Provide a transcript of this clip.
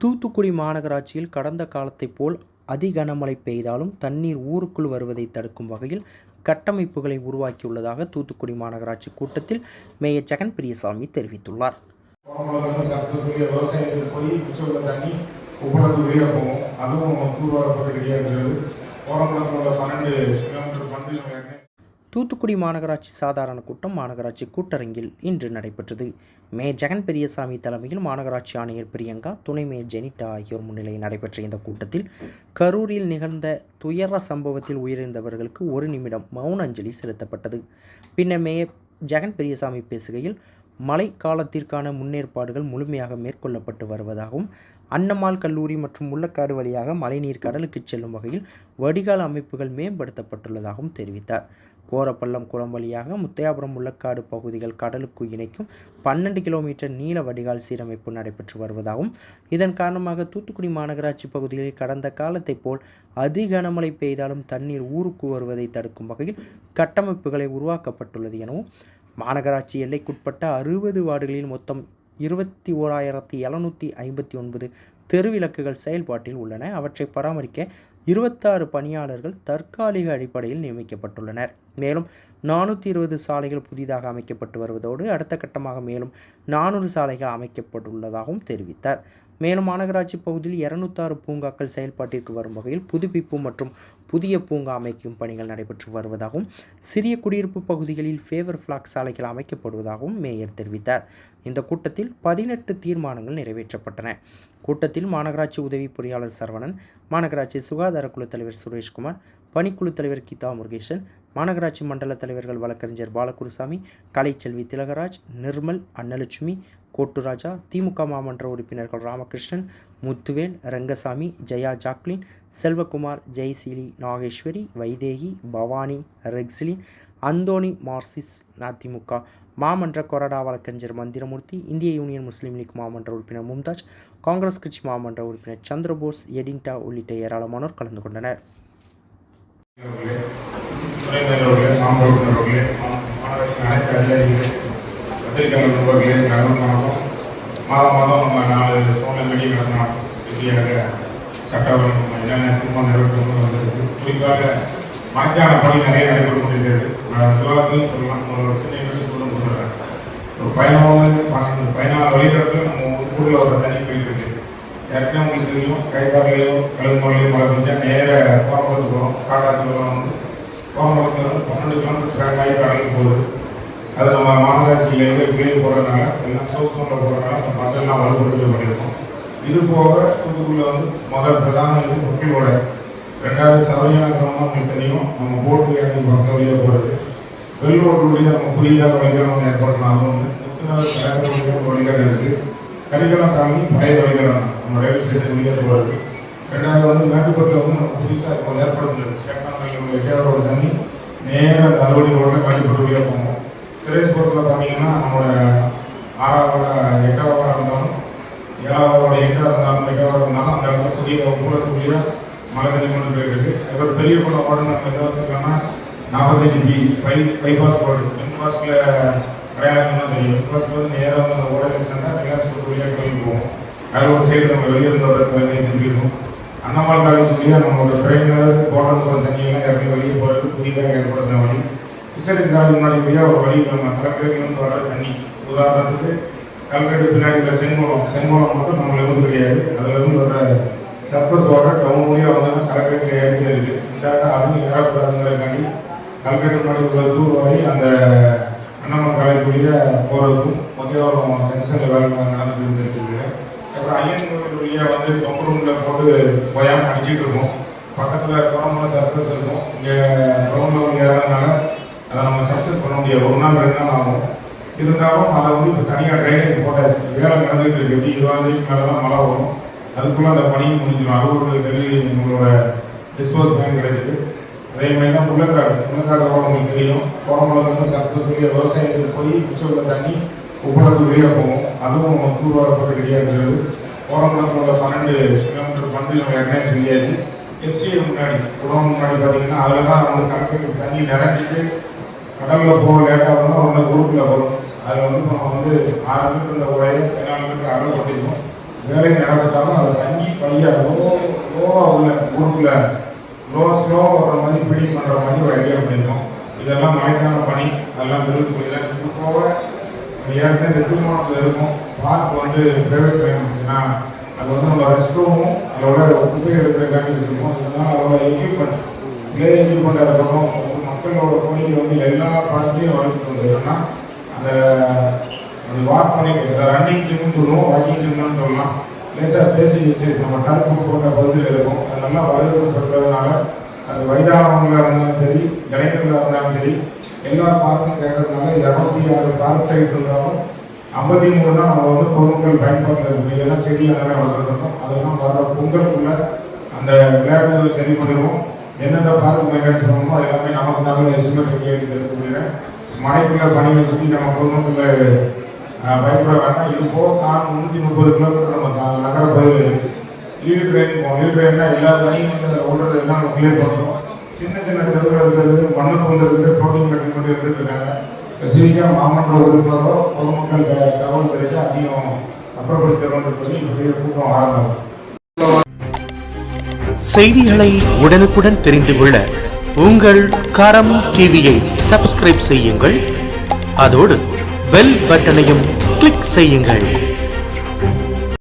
தூத்துக்குடி மாநகராட்சியில் கடந்த காலத்தைப் போல் அதிகனமழை பெய்தாலும் தண்ணீர் ஊருக்குள் வருவதை தடுக்கும் வகையில் கட்டமைப்புகளை உருவாக்கியுள்ளதாக தூத்துக்குடி மாநகராட்சி கூட்டத்தில் மேயர் ஜெகன் பிரியசாமி தெரிவித்துள்ளார். அதுவும் தூத்துக்குடி மாநகராட்சி சாதாரண கூட்டம் மாநகராட்சி கூட்டரங்கில் இன்று நடைபெற்றது. மே ஜெகன் பெரியசாமி தலைமையில் மாநகராட்சி ஆணையர் பிரியங்கா துணை மேயர் ஜெனிட்டா ஆகியோர் முன்னிலையில் நடைபெற்ற இந்த கூட்டத்தில் கரூரில் நிகழ்ந்த துயர சம்பவத்தில் உயிரிழந்தவர்களுக்கு ஒரு நிமிடம் மௌன அஞ்சலி செலுத்தப்பட்டது. பின்னர் மேயர் ஜெகன் பெரியசாமி பேசுகையில் மழை காலத்திற்கான முன்னேற்பாடுகள் முழுமையாக மேற்கொள்ளப்பட்டு வருவதாகவும் அன்னம்மாள் கல்லூரி மற்றும் முள்ளக்காடு வழியாக மழைநீர் கடலுக்கு செல்லும் வகையில் வடிகால் அமைப்புகள் மேம்படுத்தப்பட்டுள்ளதாகவும் தெரிவித்தார். கோரப்பள்ளம் குளம் வழியாக முத்தையாபுரம் முள்ளக்காடு பகுதிகள் கடலுக்கு இணைக்கும் பன்னெண்டு கிலோமீட்டர் நீள வடிகால் சீரமைப்பு நடைபெற்று வருவதாகவும் இதன் காரணமாக தூத்துக்குடி மாநகராட்சி பகுதிகளில் கடந்த காலத்தைப் போல் அதி கனமழை பெய்தாலும் தண்ணீர் ஊருக்கு வருவதை தடுக்கும் வகையில் கட்டமைப்புகளை உருவாக்கப்பட்டுள்ளது எனவும் மாநகராட்சி எல்லைக்குட்பட்ட அறுபது வார்டுகளில் மொத்தம் இருபத்தி ஓராயிரத்தி எழுநூற்றி ஐம்பத்தி ஒன்பது தெருவிளக்குகள் செயல்பாட்டில் உள்ளன. அவற்றை பராமரிக்க இருபத்தாறு பணியாளர்கள் தற்காலிக அடிப்படையில் நியமிக்கப்பட்டுள்ளனர். மேலும் நானூற்றி இருபது சாலைகள் புதிதாக அமைக்கப்பட்டு வருவதோடு அடுத்த கட்டமாக மேலும் நானூறு சாலைகள் அமைக்கப்பட்டுள்ளதாகவும் தெரிவித்தார். மேலும் மாநகராட்சி பகுதியில் இருநூத்தாறு பூங்காக்கள் செயல்பாட்டிற்கு வரும் வகையில் புதுப்பிப்பு மற்றும் புதிய பூங்கா அமைக்கும் பணிகள் நடைபெற்று வருவதாகவும் சிறிய குடியிருப்பு பகுதிகளில் ஃபேவர் ஃபிளாக் சாலைகள் அமைக்கப்படுவதாகவும் மேயர் தெரிவித்தார். இந்த கூட்டத்தில் பதினெட்டு தீர்மானங்கள் நிறைவேற்றப்பட்டன. கூட்டத்தில் மாநகராட்சி உதவி பொறியாளர் சரவணன் மாநகராட்சி சுகாதார குழு தலைவர் சுரேஷ்குமார் பணிக்குழு தலைவர் கீதா முருகேசன் மாநகராட்சி மண்டல தலைவர்கள் வழக்கறிஞர் பாலகுருசாமி கலைச்செல்வி திலகராஜ் நிர்மல் அன்னலட்சுமி கோட்டுராஜா திமுக மாமன்ற உறுப்பினர்கள் ராமகிருஷ்ணன் முத்துவேல் ரங்கசாமி ஜெயா ஜாக்லின் செல்வகுமார் ஜெயசீலி நாகேஸ்வரி வைதேகி பவானி ரெக்ஸ்லின் அந்தோணி மார்சிஸ் அதிமுக. மாமன்ற கொறடா வழக்கறிஞர் மந்திரமூர்த்தி இந்திய யூனியன் முஸ்லீம் லீக் மாமன்ற உறுப்பினர் மும்தாஜ் காங்கிரஸ் கட்சி மாமன்ற உறுப்பினர் சந்திரபோஸ் எடின்டா உள்ளிட்ட ஏராளமானோர் கலந்து கொண்டனர். அவர்களே, மாம்பவர்களே மேலவர்களே அனைத்து அதிகாரிகளே பத்திரிகையாளர் நண்பர்களே கடந்த மாதம் மாதம் மாதம் நம்ம நாலு சோழ மீடியா நடத்தினோம் இறுதியாக சட்டவரம் என்னென்ன திருமணம் நிறைவேற்றணும் வந்திருக்கு. குறிப்பாக மழைக்கான பணி நிறைய நடைபெற முடிந்தது நான் விவாதத்திலும் சொல்லலாம். ஒரு சின்ன நிகழ்ச்சி சொல்ல கொடுக்குறேன் ஒரு பயணமாக பயணம் பன்னெண்டு நம்ம ஊரில் ஒரு தண்ணி போயிட்டு இருக்கு. ஏற்கனவே உங்களுக்கு தெரியும் கைதாரிலையோ கழுகுமலையோ மழை பெஞ்சா நேர கோரம்பலத்துக்கு போகிறோம் காட்டாற்றுல வந்து கோரம்பலத்தில் வந்து பன்னெண்டு கிலோமீட்டர் ட்ராக் ஆகி கடலுக்கு போகுது அது நம்ம மாநகராட்சியிலேருந்து வெளியே போகிறதுனால எல்லாம் சவுத் சோனில் போகிறதுனால அந்த மக்கள்லாம் வலுப்படுத்தி பண்ணியிருக்கோம். இது போக தூத்துக்குடியில் வந்து முதல் பிரதான இது முக்கியோட ரெண்டாவது சதவீதம் கிராமம் உங்களுக்கு தெரியும். நம்ம போட்டு ஏற்றி பக்கம் வெளியே போகிறது வெள்ளோட்டுடைய நம்ம புதிதாக வழிகளும் ஏற்படுத்தினாலும் வந்து முத்துநகர் கலைஞர்களுடைய ஒரு இருக்குது கரிகாலம் தாண்டி பழைய வழிகாலம் நம்ம ரயில்வே ஸ்டேஷன் வழியாக போகிறது ரெண்டாவது வந்து மேட்டுப்பட்டில் வந்து நம்ம புதுசாக இப்போ ஏற்படுத்தல சேட்டாங்கல்லுடைய எட்டாவது தண்ணி நேராக அந்த அறுவடை ரோட்டில் மேட்டுப்பட்டு வெளியே போகும் திரேஸ்புரத்தில் பார்த்தீங்கன்னா நம்மளோட ஆறாவது எட்டாவது இருந்தாலும் ஏழாவதோட எட்டாக இருந்தாலும் எட்டாவது இருந்தாலும் அந்த இடத்துல புதிய கூடக்கூடிய மழை தண்ணி கொண்டு போயிருக்கு அப்புறம் பெரிய குளம் ஓட நம்ம எதை வச்சுருக்கோம்னா நாற்பத்தஞ்சு பி பை பைபாஸ் ரோடு எம்பாஸில் அடையாளங்கள்லாம் தெரியும். எம்பாஸ்க்கு வந்து நேராக வந்து அந்த ஓடையில் சேர்ந்தால் கைலாசத்துக்கு வழியாக கிளம்பி போவோம். அதில் ஒரு சைடு நம்ம வெளியே இருந்த ஒரு தண்ணி திரும்பிடுவோம் அண்ணாமலை காலேஜ் வழியாக நம்மளோட ட்ரெயினர் போடுறது தண்ணியெல்லாம் இறங்கி வெளியே போகிறது புதிதாக ஏற்படுத்தின வழி. ஃபிஷரிஸ் காலேஜ் முன்னாடி வழியாக ஒரு வழி நம்ம கலெக்டர்லேருந்து வர தண்ணி. உதாரணத்துக்கு கல்கட்டு பின்னாடி உள்ள செங்கோலம். செங்கோலம் மட்டும் நம்மளுக்கு இருந்து கிடையாது. அதுலேருந்து வர சர்பஸ் வாட்டர் டவுன் வழியாக வந்தாலும் கலெக்டரேட் ஏறிட்டே இருக்குது இந்த ஆட்டம் அதுவும் ஏறக்கூடாதுங்கிறதுக்காண்டி கல்கட்டு முன்னாடி உள்ள தூர் வரை அந்த அண்ணாமலை காலேஜ் வழியாக போகிறதுக்கும் மத்தியவரம் ஜங்ஷனில் வேலை நடந்துட்டு இருந்துட்டு ஒரு அப்புறம் ஐயன் கோவில் வழியாக வந்து ரூமில் போட்டு போயாமல் அடிச்சிட்டு இருக்கோம். பக்கத்தில் குளம்பல சர்க்கஸ் இருக்கும் இங்கே கிரவுண்டில் வந்து அதை நம்ம சக்ஸஸ் பண்ண முடியாது. ஒரு நாள் ரெண்டு நாள் ஆகும். இருந்தாலும் அதை வந்து இப்போ தனியாக ட்ரைனேஜ் போட்டாச்சு. வேலை நடந்துகிட்டு இருக்கு. எப்படி இருபதாந்தேதிக்கு மேலே தான் மழை வரும். அதுக்குள்ளே அந்த பணியும் முடிஞ்சிடும். அறுபது கல்வி நம்மளோட டிஸ்போஸ் பேங்க் கிடைச்சிது. அதே மாதிரி தான் முள்ளக்காடு முள்ளக்காடு உங்களுக்கு தெரியும். கோரம்பலம் வந்து சர்க்கஸ் விவசாயத்துக்கு போய் மிச்சம் உள்ள தண்ணி உப்பளத்துக்கு வெளியே போகும் அதுவும் தூர்வாரப்பட்டு ரெடியாக இருக்கிறது கோரம்பலத்தில் உள்ள பன்னெண்டு கிலோமீட்டர் பண்டில் நம்ம எண்ணெய் சொல்லியாச்சு. எஃப்சிஏ முன்னாடி குடம் முன்னாடி பார்த்தீங்கன்னா அதில் தான் வந்து கணக்கு தண்ணி நிறைஞ்சிட்டு கடலில் போக லேட்டாக வந்தால் உடனே குரூப்பில் வரும். அதில் வந்து நம்ம வந்து ஆறு மீட்டர் இந்த உரையை பதினாலு மீட்டர் அகல கொட்டிருக்கோம். வேலை நடந்துட்டாலும் அதை தண்ணி பையாக லோ லோவாக உள்ள குரூப்பில் லோ ஸ்லோவாக வர்ற மாதிரி ஃபீடிங் பண்ணுற மாதிரி ஒரு ஐடியா பண்ணியிருக்கோம் இதெல்லாம் மழைக்கான பணி அதெல்லாம் திருப்பதியில் இது போக ஏற்கனவே இந்த தீர்மானத்தில் இருக்கும். பார்க் வந்து ப்ரைவேட் பயணிச்சுன்னா அது வந்து நம்ம ரெஸ்ட் ரூமும் அதோட குப்பை எடுக்கிறக்காண்டி வச்சுருக்கோம். அதனால அதோட எக்யூப்மெண்ட் பிளே எக்யூப்மெண்ட் இருக்கட்டும் மக்களோட கோயிலை வந்து எல்லா பார்ட்லேயும் வளர்த்து வந்ததுன்னா அந்த அந்த வாக் பண்ணி ரன்னிங் ஜிம்னு சொல்லுவோம் வாக்கிங் ஜிம்னு சொல்லலாம். லேசாக பேசி எக்ஸசைஸ் நம்ம டர்ஃப் போட்ட பகுதியில் இருக்கும். அது நல்லா வரவேற்பு பெற்றதுனால அது வயதானவங்களாக இருந்தாலும் சரி இளைஞர்களாக இருந்தாலும் சரி எல்லா பார்க்கும் கேட்கறதுனால இரநூத்தி ஆறு பார்க் சைட் இருந்தாலும் ஐம்பத்தி மூணு தான் நம்ம வந்து பொருட்கள் பயன்பாட்டில் இருக்கு இதெல்லாம் செடி எல்லாமே வளர்த்துருக்கோம் அதெல்லாம் வர பொங்கலுக்குள்ள அந்த விளையாட்டு சரி பண்ணிடுவோம். எந்தெந்த பார்க் மெயின்டைன்ஸ் பண்ணணுமோ அது எல்லாமே நமக்கு நாமளே எஸ்டிமேட் கேட்டு தெரிஞ்சுக்கிறேன் மழைக்குள்ள பணிகள் பற்றி நம்ம பொதுமக்கள் பயப்பட வேண்டாம். இது போக கார் முந்நூற்றி முப்பது கிலோமீட்டர் நம்ம நகர பகுதியில் இருக்கு. லீவ் ட்ரெயின் போகும் லீவ் ட்ரெயின்னா எல்லா தனியும் வந்து ஓடுறது எல்லாம் நம்ம கிளியர் பண்ணுறோம் சின்ன சின்ன தெருவில் இருக்கிறது மண்ணுக்கு வந்து இருக்குது கட்டி மட்டும் இருந்துட்டு ஸ்பெசிஃபிக்காக மாமன்ற உறுப்பினரோ பொதுமக்கள் தகவல் தெரிவித்து அதிகம் அப்புறப்படுத்தணும்னு பெரிய கூட்டம் ஆரம்பம். செய்திகளை உடனுக்குடன் தெரிந்து கொள்ள உங்கள் கரம் டிவியை சப்ஸ்கிரைப் செய்யுங்கள். அதோடு பெல் பட்டனையும் கிளிக் செய்யுங்கள்.